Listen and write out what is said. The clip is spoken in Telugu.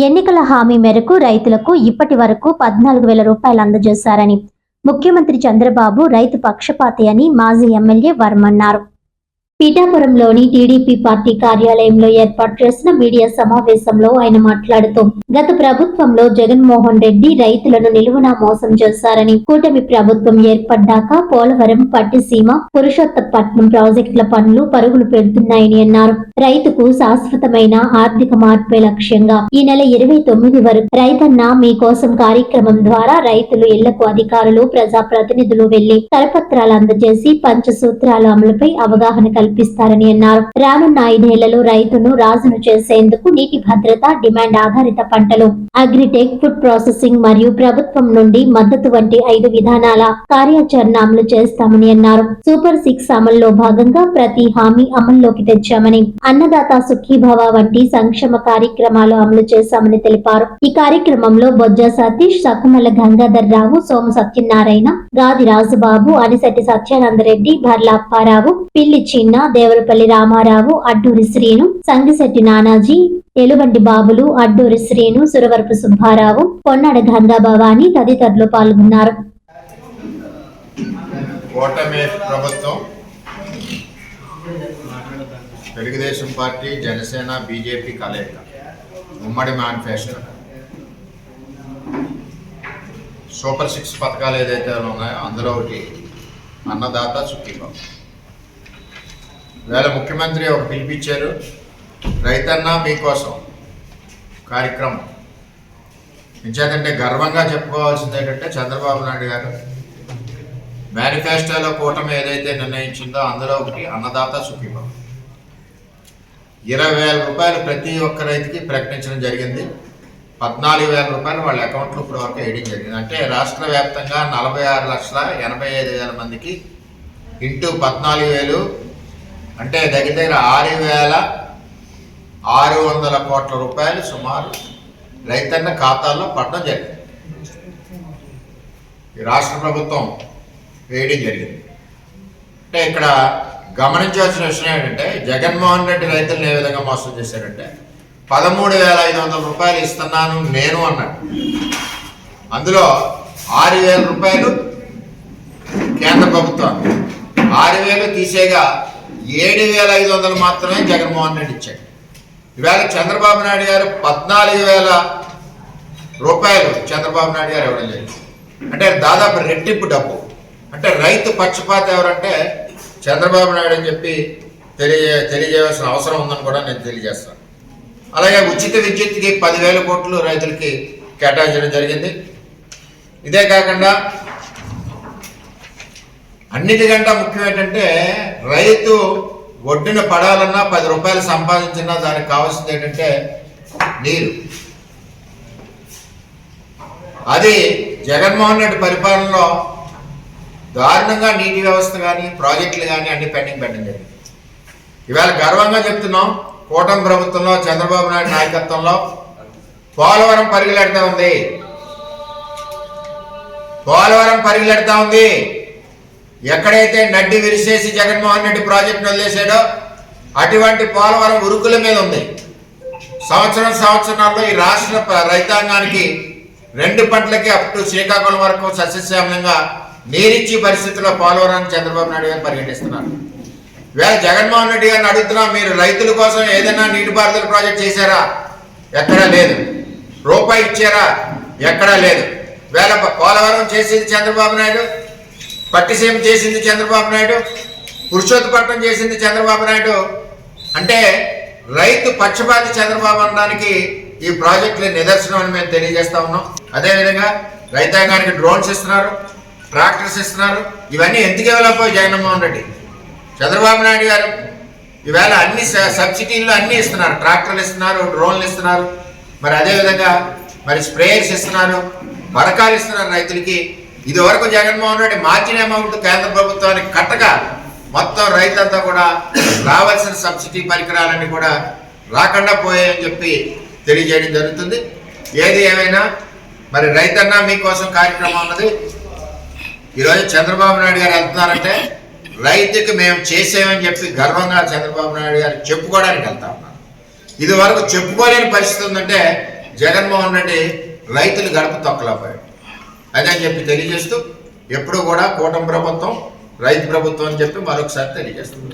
ఎన్నికల హామీ మేరకు రైతులకు ఇప్పటి వరకు పద్నాలుగు వేల రూపాయలు అందజేశారని ముఖ్యమంత్రి చంద్రబాబు రైతు పక్షపాతి అని మాజీ ఎమ్మెల్యే వర్మన్నారు పీఠాపురంలోని టీడీపీ పార్టీ కార్యాలయంలో ఏర్పాటు చేసిన మీడియా సమావేశంలో ఆయన మాట్లాడుతూ గత ప్రభుత్వంలో జగన్మోహన్ రెడ్డి రైతులను నిలువునా మోసం చేశారని కూటమి ప్రభుత్వం ఏర్పడ్డాక పోలవరం పట్టిసీమ పురుషోత్తపట్నం ప్రాజెక్టుల పనులు పరుగులు పెడుతున్నాయని అన్నారు. రైతుకు శాశ్వతమైన ఆర్థిక మార్పే లక్ష్యంగా ఈ నెల ఇరవై తొమ్మిది వరకు రైతన్న మీకోసం కార్యక్రమం ద్వారా రైతులు ఇళ్ళకు అధికారులు ప్రజా ప్రతినిధులు వెళ్ళి కరపత్రాలు అందజేసి పంచసూత్రాల అమలుపై అవగాహన కల్పిస్తారని అన్నారు. రానున్న ఐదేళ్ళలో రైతును రాజును చేసేందుకు నీటి భద్రత డిమాండ్ ఆధారిత పంటలు అగ్రిటెక్ ఫుడ్ ప్రాసెసింగ్ మరియు ప్రభుత్వం నుండి మద్దతు వంటి ఐదు విధానాల కార్యాచరణ అమలు చేస్తామని అన్నారు. సూపర్ సిక్స్ అమల్లో భాగంగా ప్రతి హామీ అమల్లోకి తెచ్చామని అన్నదాత సుఖీభవ వంటి సంక్షేమ కార్యక్రమాలు అమలు చేశామని తెలిపారు. ఈ కార్యక్రమంలో బొజ్జ సతీష్ సకుమల గంగాధర్ రావు సోము సత్యనారాయణ గాది రాజుబాబు అనిశెట్టి సత్యానందరెడ్డి భర్ల అప్పారావు పిల్లి చిన్న దేవరపల్లి రామారావు అడ్డూరి శ్రీను సంగిశెట్టి నానాజీ ఎలుబంటి బాబులు అడ్డూరి శ్రీను సురవరపు సుబ్బారావు పొన్నాడ గంగా భవాని తదితరులు పాల్గొన్నారు. ప్రభుత్వం తెలుగుదేశం పార్టీ జనసేన బీజేపీ కలయిక ఉమ్మడి మేనిఫెస్టో. సూపర్ సిక్స్ పథకాలు ఏదైతే ఉన్నాయో అందులో ఒకటి అన్నదాత సుఖీభావం. వేళ ముఖ్యమంత్రి ఒక పిలిపించారు రైతన్న మీకోసం కార్యక్రమం. నిజాకంటే గర్వంగా చెప్పుకోవాల్సింది ఏంటంటే చంద్రబాబు నాయుడు గారు మేనిఫెస్టోలో కూటమి ఏదైతే నిర్ణయించిందో అందులో ఒకటి అన్నదాత సుఖీభావం. ఇరవై వేల రూపాయలు ప్రతి ఒక్క రైతుకి ప్రకటించడం జరిగింది. పద్నాలుగు వేల రూపాయలు వాళ్ళ అకౌంట్లో ఇప్పుడు వరకు వేయడం జరిగింది. అంటే రాష్ట్ర వ్యాప్తంగా నలభై ఆరు లక్షల ఎనభై ఐదు వేల మందికి ఇంటూ పద్నాలుగు వేలు అంటే దగ్గర దగ్గర ఆరు వేల ఆరు వందల కోట్ల రూపాయలు సుమారు రైతన్న ఖాతాల్లో పడడం జరిగింది. ఈ రాష్ట్ర ప్రభుత్వం వేయడం జరిగింది. అంటే ఇక్కడ గమనించవలసిన విషయం ఏంటంటే జగన్మోహన్ రెడ్డి రైతులను ఏ విధంగా మోసం చేశారంటే పదమూడు వేల ఐదు వందల రూపాయలు ఇస్తున్నాను నేను అన్నాడు. అందులో ఆరు వేల రూపాయలు కేంద్ర ప్రభుత్వం. ఆరు వేలు తీసేగా ఏడు వేల ఐదు వందలు మాత్రమే జగన్మోహన్ రెడ్డి ఇచ్చాడు. ఇవాళ చంద్రబాబు నాయుడు గారు పద్నాలుగు వేల రూపాయలు చంద్రబాబు నాయుడు గారు ఇవ్వడం జరిగింది. అంటే దాదాపు రెట్టింపు డబ్బు. అంటే రైతు పక్షపాత ఎవరంటే చంద్రబాబు నాయుడు అని చెప్పి తెలియ తెలియజేయాల్సిన అవసరం ఉందని కూడా నేను తెలియజేస్తాను. అలాగే ఉచిత విద్యుత్కి పదివేల కోట్లు రైతులకి కేటాయించడం జరిగింది. ఇదే కాకుండా అన్నిటికంటే ముఖ్యం ఏంటంటే రైతు ఒడ్డున పడాలన్నా పది రూపాయలు సంపాదించినా దానికి కావాల్సింది ఏంటంటే నీరు. అది జగన్మోహన్ రెడ్డి పరిపాలనలో దారుణంగా నీటి వ్యవస్థ కానీ ప్రాజెక్టులు కానీ అన్ని పెండింగ్ పెట్టడం జరిగింది. ఇవాళ గర్వంగా చెప్తున్నాం కూటమి ప్రభుత్వంలో చంద్రబాబు నాయుడు నాయకత్వంలో పోలవరం పరిగెడతా ఉంది. పోలవరం పరిగెడతా ఉంది. ఎక్కడైతే నడ్డి విరిసేసి జగన్మోహన్ రెడ్డి ప్రాజెక్టును వదిలేసాడో అటువంటి పోలవరం ఉరుకుల మీద ఉంది. సంవత్సరం సంవత్సరాల్లో ఈ రాష్ట్ర రైతాంగానికి రెండు పంటలకి అప్ టు శ్రీకాకుళం వరకు సస్యశ్యామలంగా నీరిచ్చి పరిస్థితిలో పోలవరాన్ని చంద్రబాబు నాయుడు గారు పర్యటిస్తున్నారు వేళ జగన్మోహన్ రెడ్డి గారిని అడుగుతున్నాం మీరు రైతుల కోసం ఏదైనా నీటిపారుదల ప్రాజెక్ట్ చేశారా? ఎక్కడా లేదు. రూపాయి ఇచ్చారా? ఎక్కడా లేదు. వేళ పోలవరం చేసేది చంద్రబాబు నాయుడు పట్టిసీమ చేసింది చంద్రబాబు నాయుడు పురుషోత్తపట్నం చేసింది చంద్రబాబు నాయుడు. అంటే రైతు పక్షపాతి చంద్రబాబు అనడానికి ఈ ప్రాజెక్టులు నిదర్శనం అని మేము తెలియజేస్తా ఉన్నాం. అదేవిధంగా రైతాంగానికి డ్రోన్స్ ఇస్తున్నారు ట్రాక్టర్స్ ఇస్తున్నారు. ఇవన్నీ ఎందుకు ఇవ్వలేకపోయి జగన్మోహన్ రెడ్డి? చంద్రబాబు నాయుడు గారు ఈవేళ అన్ని స- సబ్సిడీలు అన్నీ ఇస్తున్నారు. ట్రాక్టర్లు ఇస్తున్నారు డ్రోన్లు ఇస్తున్నారు. మరి అదేవిధంగా మరి స్ప్రేయర్స్ ఇస్తున్నారు పథకాలు ఇస్తున్నారు రైతులకి. ఇదివరకు జగన్మోహన్ రెడ్డి మార్జిన్ అమౌంట్ కేంద్ర ప్రభుత్వానికి కట్టగా మొత్తం రైతంతా కూడా రావాల్సిన సబ్సిడీ పరికరాలన్నీ కూడా రాకుండా పోయాయని చెప్పి తెలియజేయడం జరుగుతుంది. ఏది ఏమైనా మరి రైతన్న మీకోసం కార్యక్రమం ఉన్నది. ఈరోజు చంద్రబాబు నాయుడు గారు వెళ్తున్నారంటే రైతుకి మేము చేసామని చెప్పి గర్వంగా చంద్రబాబు నాయుడు గారు చెప్పుకోవడానికి వెళ్తా ఉన్నాను ఇది వరకు చెప్పుకోలేని పరిస్థితి ఉందంటే జగన్మోహన్ రెడ్డి రైతులు గడప తొక్కలేకపోయాడు అదని చెప్పి తెలియజేస్తూ ఎప్పుడు కూడా కూటమి ప్రభుత్వం రైతు ప్రభుత్వం అని చెప్పి మరొకసారి తెలియజేస్తుంది.